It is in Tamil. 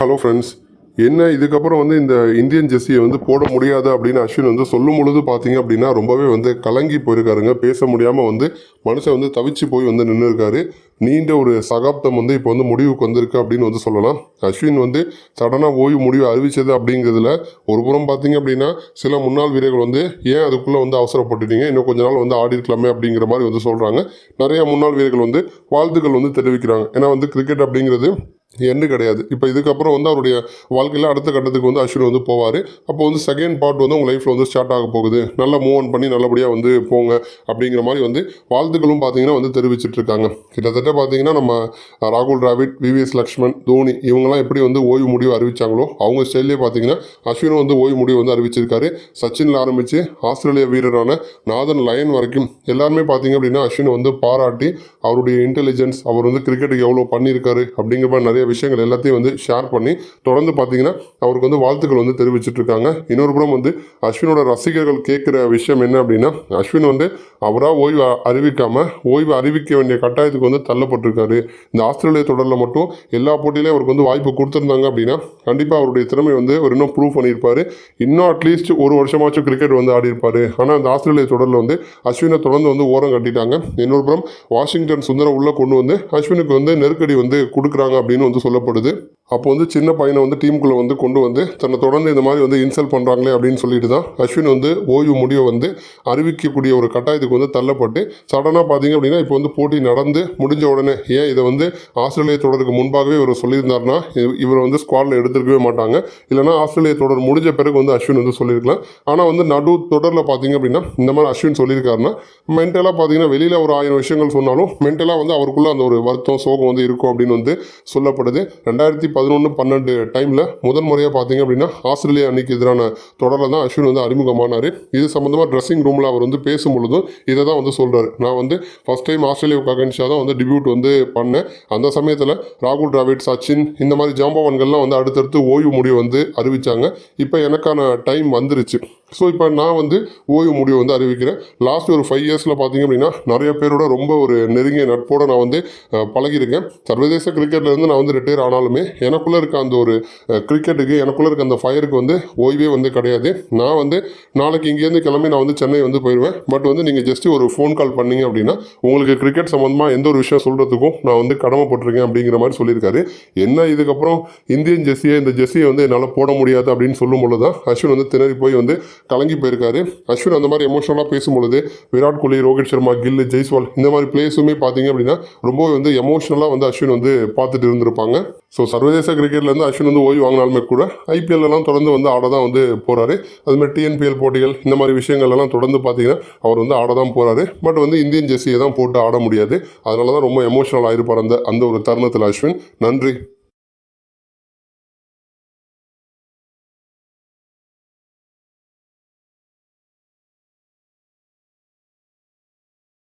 ஹலோ ஃப்ரெண்ட்ஸ் என்ன இதுக்கப்புறம் வந்து இந்த இந்தியன் ஜெர்சியை வந்து போட முடியாது அப்படின்னு அஸ்வின் வந்து சொல்லும் பொழுது பார்த்தீங்க அப்படின்னா ரொம்பவே வந்து கலங்கி போயிருக்காருங்க. பேச முடியாமல் வந்து மனுஷன் வந்து தவிச்சு போய் வந்து நின்று இருக்காரு நீண்ட ஒரு சகாப்தம் வந்து இப்போ வந்து முடிவுக்கு வந்திருக்கு அப்படின்னு வந்து சொல்லலாம். அஸ்வின் வந்து சடனாக ஓய்வு முடிவு அறிவித்தது அப்படிங்கிறதுல ஒரு புறம் பார்த்தீங்க அப்படின்னா சில முன்னாள் வீரர்கள் வந்து ஏன் அதுக்குள்ளே வந்து அவசரப்பட்டுட்டீங்க? இன்னும் கொஞ்ச நாள் வந்து ஆடி இருக்கலாமே அப்படிங்கிற மாதிரி வந்து சொல்கிறாங்க நிறைய முன்னாள் வீரர்கள் வந்து வாழ்த்துக்கள் வந்து தெரிவிக்கிறாங்க. ஏன்னா வந்து கிரிக்கெட் அப்படிங்கிறது எண்டு கிடையாது. இப்போ இதுக்கப்புறம் வந்து அவருடைய வாழ்க்கையில் அடுத்த கட்டத்துக்கு வந்து அஸ்வின் வந்து போவார். அப்போ வந்து செகண்ட் பார்ட் வந்து உங்கள் லைஃப்பில் வந்து ஸ்டார்ட் ஆக போகுது. நல்லா மூவ் ஆன் பண்ணி நல்லபடியாக வந்து போங்க அப்படிங்கிற மாதிரி வந்து வாழ்த்துக்களும் பார்த்தீங்கன்னா வந்து தெரிவிச்சிட்டு இருக்காங்க. கிட்டத்தட்ட பார்த்தீங்கன்னா நம்ம ராகுல் டிராவிட் விவிஎஸ் லக்ஷ்மண் தோனி இவங்கெல்லாம் எப்படி வந்து ஓய்வு முடிவு அறிவிச்சாங்களோ அவங்க ஸ்டைல்லே பார்த்தீங்கன்னா அஸ்வினும் வந்து ஓய்வு முடிவு வந்து அறிவிச்சிருக்காரு. சச்சினில் ஆரம்பித்து ஆஸ்திரேலிய வீரரான நாதன் லயன் வரைக்கும் எல்லாருமே பார்த்தீங்க அப்படின்னா அஸ்வினை வந்து பாராட்டி அவருடைய இன்டெலிஜென்ஸ் அவர் வந்து கிரிக்கெட்டுக்கு எவ்வளோ பண்ணியிருக்காரு அப்படிங்கிற மாதிரி நிறைய விஷயங்கள் எல்லாத்தையும் வந்து ஷேர் பண்ணி தொடர்ந்து பார்த்தீங்கன்னா அவருக்கு வந்து வாழ்த்துக்கள் வந்து தெரிவிச்சிட்ருக்காங்க. இன்னொரு புறம் வந்து அஸ்வினோட ரசிகர்கள் கேட்குற விஷயம் என்ன அப்படின்னா அஸ்வின் வந்து அவராக ஓய்வு அறிவிக்காமல் ஓய்வு அறிவிக்க வேண்டிய கட்டாயத்துக்கு வந்து தள்ளப்பட்டிருக்காரு. இந்த ஆஸ்திரேலிய தொடரில் மட்டும் எல்லா போட்டியிலையும் அவருக்கு வந்து வாய்ப்பு கொடுத்துருந்தாங்க அப்படின்னா கண்டிப்பாக அவருடைய திறமை வந்து அவர் இன்னும் ப்ரூவ் பண்ணியிருப்பார். இன்னும் அட்லீஸ்ட் ஒரு வருஷமாச்சும் கிரிக்கெட் வந்து ஆடி இருப்பார் ஆனால் இந்த ஆஸ்திரேலிய தொடரில் வந்து அஸ்வினை தொடர்ந்து வந்து ஓரம் கட்டிட்டாங்க. இன்னொரு புறம் வாஷிங்டன் சுந்தரம் உள்ளே கொண்டு வந்து அஸ்வினுக்கு வந்து நெருக்கடி வந்து கொடுக்குறாங்க அப்படின்னு வந்து சொல்லப்படுது. அப்போ வந்து சின்ன பையனை வந்து டீமுக்குள்ளே வந்து கொண்டு வந்து தன்னை தொடர்ந்து இந்த மாதிரி வந்து இன்சல்ட் பண்ணுறாங்களே அப்படின்னு சொல்லிட்டு தான் அஸ்வின் வந்து ஓய்வு முடிவை வந்து அறிவிக்கக்கூடிய ஒரு கட்டாயத்துக்கு வந்து தள்ளப்பட்டு சடனாக பார்த்தீங்க அப்படின்னா இப்போ வந்து போட்டி நடந்து முடிஞ்ச உடனே ஏன் இதை வந்து ஆஸ்திரேலிய தொடருக்கு முன்பாகவே இவர் சொல்லியிருந்தாருன்னா இவரை வந்து ஸ்குவாடில் எடுத்துருக்கவே மாட்டாங்க. இல்லைனா ஆஸ்திரேலிய தொடர் முடிஞ்ச பிறகு வந்து அஸ்வின் வந்து சொல்லியிருக்கலாம். ஆனால் வந்து நடு தொடரில் பார்த்தீங்க அப்படின்னா இந்த மாதிரி அஸ்வின் சொல்லியிருக்காருன்னா மென்டலாக பார்த்தீங்கன்னா வெளியில் ஒரு ஆயிரம் விஷயங்கள் சொன்னாலும் மென்டலாக வந்து அவருக்குள்ளே அந்த ஒரு வருத்தம் சோகம் வந்து இருக்கும் அப்படின்னு வந்து சொல்லப்படுது. ரெண்டாயிரத்தி பதினொன்று பன்னெண்டு டைமில் முதன் முறையாக பார்த்தீங்க அப்படின்னா ஆஸ்திரேலியா அன்னைக்கு எதிரான தொடரில் தான் அஸ்வின் வந்து அறிமுகமானார். இது சம்மந்தமாக ட்ரெஸ்ஸிங் ரூமில் அவர் வந்து பேசும் பொழுதும் இதை தான் வந்து சொல்கிறார் நான் வந்து ஃபஸ்ட் டைம் ஆஸ்திரேலியாவுக்கு அகன்ஸ்டாக தான் வந்து டிபியூட் வந்து பண்ணேன். அந்த சமயத்தில் ராகுல் டிராவிட் சச்சின் இந்த மாதிரி ஜாம்பவான்கள்லாம் வந்து அடுத்தடுத்து ஓய்வு முடிவு வந்து அறிவித்தாங்க இப்போ எனக்கான டைம் வந்துருச்சு. ஸோ இப்போ நான் வந்து ஓய்வு முடிவு வந்து அறிவிக்கிறேன். லாஸ்ட் ஒரு ஃபைவ் இயர்ஸில் பார்த்தீங்க அப்படின்னா நிறைய பேரோட ரொம்ப ஒரு நெருங்கிய நட்போட நான் வந்து பழகியிருக்கேன். சர்வதேச கிரிக்கெட்லேருந்து நான் வந்து ரிட்டையர் ஆனாலுமே எனக்குள்ளே இருக்க அந்த ஒரு கிரிக்கெட்டுக்கு எனக்குள்ளே இருக்க அந்த ஃபயருக்கு வந்து ஓய்வே வந்து கிடையாது. நான் வந்து நாளைக்கு இங்கேருந்து கிளம்பி நான் வந்து சென்னை வந்து போயிடுவேன் பட் வந்து நீங்கள் ஜஸ்ட்டு ஒரு ஃபோன் கால் பண்ணீங்க அப்படின்னா உங்களுக்கு கிரிக்கெட் சம்மந்தமாக எந்த ஒரு விஷயம் சொல்கிறதுக்கும் நான் வந்து கடமைப்பட்டிருக்கேன் அப்படிங்கிற மாதிரி சொல்லியிருக்காரு. என்ன இதுக்கப்புறம் இந்தியன் ஜெஸ்ஸியை இந்த ஜெஸ்ஸியை வந்து என்னால் போட முடியாது அப்படின்னு சொல்லும் பொழுது தான் அஸ்வின் வந்து திணறி போய் வந்து கலங்கி போயிருக்காரு. அஸ்வின் அந்த மாதிரி எமோஷனலாக பேசும்பொழுது விராட் கோலி ரோஹித் சர்மா கில்லு ஜெய்ஸ்வால் இந்த மாதிரி பிளேஸுமே பார்த்தீங்க அப்படின்னா ரொம்பவே வந்து எமோஷனலாக வந்து அஸ்வின் வந்து பார்த்துட்டு இருந்திருப்பாங்க. ஸோ சர்வதேச கிரிக்கெட்லேருந்து அஸ்வின் வந்து ஓய்வு வாங்கினாலுமே கூட ஐபிஎல்லாம் தொடர்ந்து வந்து ஆட தான் வந்து போகிறாரு அதுமாதிரி டிஎன்பிஎல் போட்டிகள் இந்த மாதிரி விஷயங்கள்லாம் தொடர்ந்து பார்த்தீங்கன்னா அவர் வந்து ஆட தான் போகிறாரு பட் வந்து இந்தியன் ஜெர்சியை தான் போட்டு ஆட முடியாது. அதனால தான் ரொம்ப எமோஷனல் ஆயிருப்பார் அந்த அந்த ஒரு தருணத்தில் அஸ்வின். நன்றி.